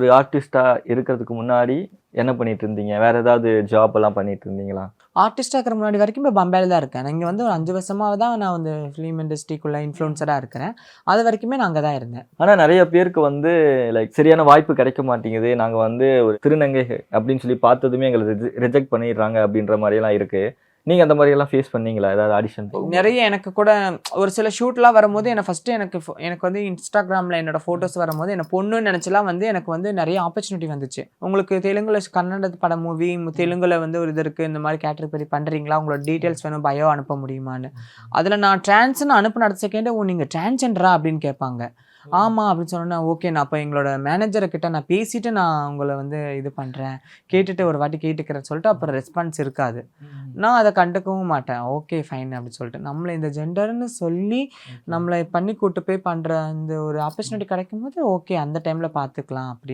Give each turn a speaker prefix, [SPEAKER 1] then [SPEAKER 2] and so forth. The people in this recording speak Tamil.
[SPEAKER 1] ஒரு ஆர்டிஸ்டா இருக்கிறதுக்கு முன்னாடி என்ன பண்ணிட்டு இருந்தீங்க வேற ஏதாவது ஜாப் எல்லாம் பண்ணிட்டு இருந்தீங்களா
[SPEAKER 2] ஆர்டிஸ்டாக இருக்கிற முன்னாடி வரைக்கும் இப்போ பம்பாயில் தான் இருக்கேன். இங்கே வந்து ஒரு அஞ்சு வருஷமாக தான் நான் வந்து ஃபிலிம் இண்டஸ்ட்ரிக்குள்ளே இன்ஃப்ளூன்சராக இருக்கிறேன். அது வரைக்குமே நான் அங்கே தான் இருந்தேன்.
[SPEAKER 1] ஆனா நிறைய பேருக்கு வந்து லைக் சரியான வாய்ப்பு கிடைக்க மாட்டேங்குது. நாங்க வந்து ஒரு திருநங்கை அப்படின்னு சொல்லி பார்த்ததுமே எங்களை ரிஜெக்ட் பண்ணிடுறாங்க அப்படின்ற மாதிரி எல்லாம் நீங்கள் நீங்க அந்த மாதிரி எல்லாம் ஃபேஸ் பண்ணீங்களா? ஏதாவது ஆடிஷன்
[SPEAKER 2] நிறைய எனக்கு கூட ஒரு சில ஷூட்லாம் வரும்போது என்னை ஃபஸ்ட்டு எனக்கு எனக்கு வந்து இன்ஸ்டாகிராமில் என்னோட ஃபோட்டோஸ் வரும்போது என்னை பொண்ணுன்னு நினச்சலாம் வந்து எனக்கு வந்து நிறைய ஆப்பர்ச்சுனிட்டி வந்துச்சு. உங்களுக்கு தெலுங்குல கன்னட படம் மூவி தெலுங்குல வந்து ஒரு இது இருக்குது இந்த மாதிரி கேட்டகரி பண்ணுறீங்களா உங்களோட டீட்டெயில்ஸ் வேணும் பயோ அனுப்ப முடியுமான்னு. அதில் நான் ட்ரான்ஸ்னு அனுப்பின அடுத்த செகண்டே ஓ நீங்கள் டிரான்ஸெண்டரா அப்படின்னு கேட்பாங்க. ஆமாம் அப்படின்னு சொன்னா ஓகே நான் அப்போ எங்களோட மேனேஜரை கிட்ட நான் பேசிட்டு நான் உங்களை வந்து இது பண்ணுறேன் கேட்டுட்டு ஒரு வாட்டி கேட்டுக்கிறேன்னு சொல்லிட்டு அப்புறம் ரெஸ்பான்ஸ் இருக்காது. நான் அதை கண்டுக்கவும் மாட்டேன். ஓகே ஃபைன் அப்படின்னு சொல்லிட்டு. நம்மளை இந்த ஜெண்டர்னு சொல்லி நம்மளை பண்ணி கூட்டு போய் பண்ணுற அந்த ஒரு ஆப்பர்ச்சுனிட்டி கிடைக்கும் போது ஓகே அந்த டைமில் பார்த்துக்கலாம் அப்படி